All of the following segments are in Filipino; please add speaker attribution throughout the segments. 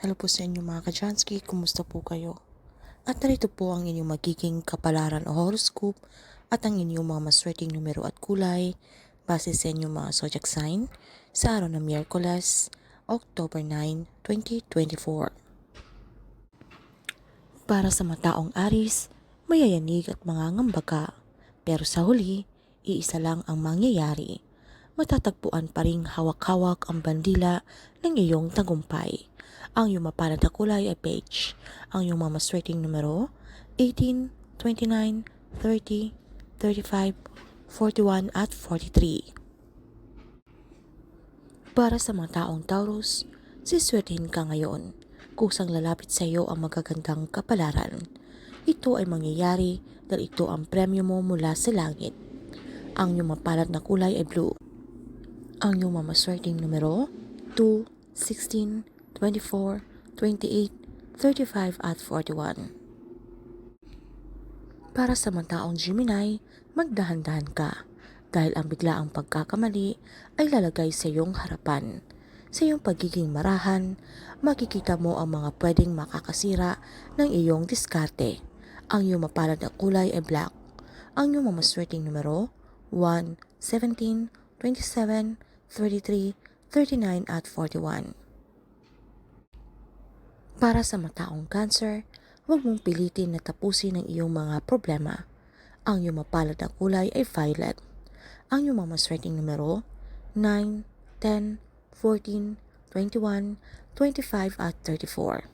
Speaker 1: Hello po sa inyo mga kajansky, kumusta po kayo? At narito po ang inyong magiging kapalaran o horoscope at ang inyong mga maswerteng numero at kulay base sa inyong mga zodiac sign sa araw ng Miyerkules, October 9, 2024. Para sa mataong Aris, mayayanig at mangangambaga, pero sa huli, iisa lang ang mangyayari. Matatagpuan pa ring hawak-hawak ang bandila ng iyong tagumpay. Ang iyong mapalad na kulay ay beige. Ang iyong mga maswerteng numero, 18, 29, 30, 35, 41 at 43. Para sa mga taong Taurus, siswertehin ka ngayon. Kusang lalapit sa iyo ang magagandang kapalaran. Ito ay mangyayari dahil ito ang premyo mo mula sa langit. Ang iyong mapalad na kulay ay blue. Ang iyong mamaswerteng numero, 2, 16, 24, 28, 35 at 41. Para sa mga taong Gemini, magdahan-dahan ka dahil ang biglaang pagkakamali ay lalagay sa iyong harapan. Sa iyong pagiging marahan, makikita mo ang mga pwedeng makakasira ng iyong diskarte. Ang iyong mapalad na kulay ay black. Ang iyong mamaswerteng numero, 1, 17, 27, 33, 39 at 41. Para sa mataong cancer, huwag mong pilitin na tapusin ang iyong mga problema. Ang iyong mapalad na kulay ay violet. Ang iyong mamaswerteng numero, 9, 10, 14, 21, 25 at 34.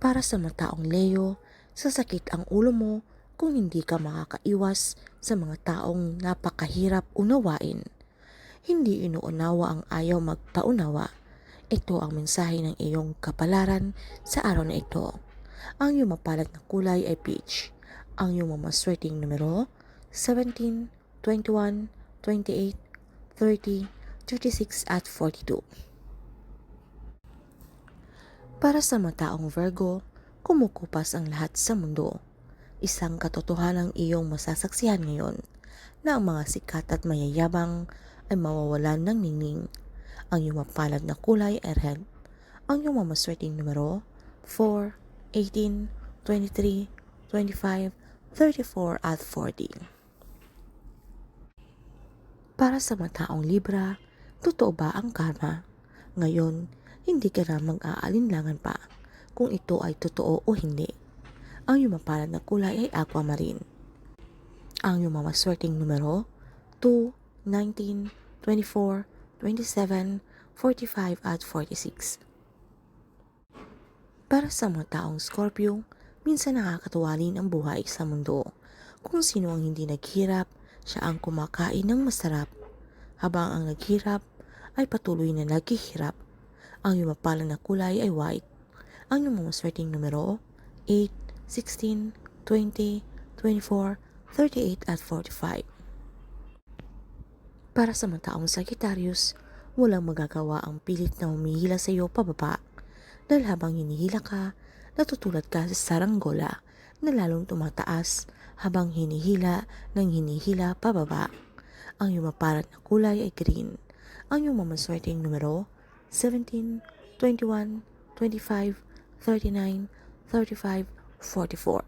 Speaker 1: Para sa mataong Leo, sasakit ang ulo mo kung hindi ka makakaiwas sa mga taong napakahirap unawain. Hindi inuunawa ang ayaw magpaunawa. Ito ang mensahe ng iyong kapalaran sa araw na ito. Ang iyong mapalad na kulay ay peach. Ang iyong mamaswerteng numero, 17, 21, 28, 30, 36 at 42. Para sa mataong Virgo, kumukupas ang lahat sa mundo. Isang katotohanang iyong masasaksihan ngayon na ang mga sikat at mayayabang ay mawawalan ng ningning. Ang iyong mapalad na kulay ay red. Ang iyong mamaswerteng numero 4, 18, 23, 25, 34 at 40. Para sa mataong Libra, totoo ba ang karma? Ngayon, hindi ka na mag-aalinlangan pa kung ito ay totoo o hindi. Ang iyong mapalad na kulay ay aquamarine. Ang iyong mamaswerteng numero 2, 19, 24, 27, 45 at 46. Para sa mga taong Scorpio, minsan nakakatuwalin ang buhay sa mundo. Kung sino ang hindi naghirap, siya ang kumakain ng masarap. Habang ang naghirap ay patuloy na naghihirap. Ang iyong mapala na kulay ay white. Ang iyong mamaswerteng numero 8, 16, 20, 24, 38 at 45. Para sa mga taong Sagittarius, walang magagawa ang pilit na humihila sa iyo pababa. Dahil habang hinihila ka, natutulad ka sa saranggola na lalong tumataas habang hinihila ng hinihila pababa. Ang iyong maparat na kulay ay green. Ang iyong mamaswerteng numero 17, 21, 25, 39, 35, 44.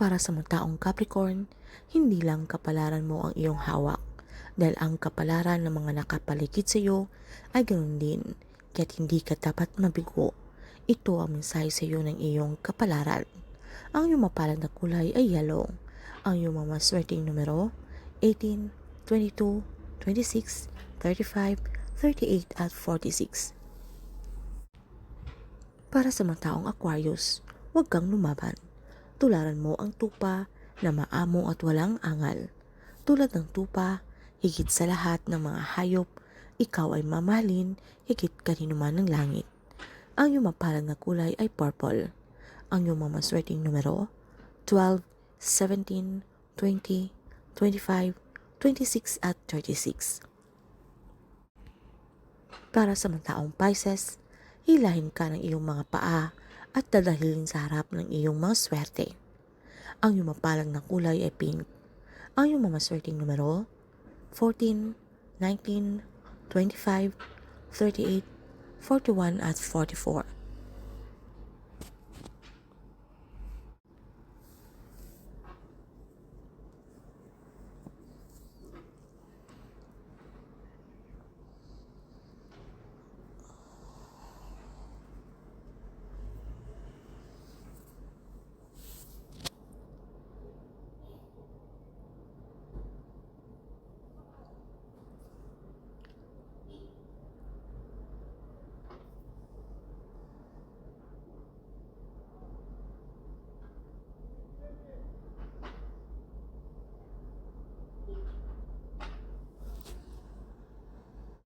Speaker 1: Para sa mga taong Capricorn, hindi lang kapalaran mo ang iyong hawak dahil ang kapalaran ng mga nakapaligid sa iyo ay ganoon din kaya't hindi ka dapat mabigo. Ito ang mensahe sa iyo ng iyong kapalaran. Ang iyong mapalad na kulay ay yellow. Ang iyong mamaswerteng numero 18, 22, 26, 35, 38 at 46. Para sa mga taong Aquarius, huwag kang lumaban. Tularan mo ang tupa na maamo at walang angal. Tulad ng tupa, higit sa lahat ng mga hayop, ikaw ay mamahalin higit kanino man ng langit. Ang iyong mapalang na kulay ay purple. Ang iyong mamaswerteng numero 12, 17, 20, 25, 26 at 36. Para sa mga taong Pisces, hilahin ka ng iyong mga paa at dadahilin sa harap ng iyong mga swerte. Ang iyong mapalang na kulay ay pink. Ang iyong mamaswerteng numero 14, 19, 25, 38, 41 at 44.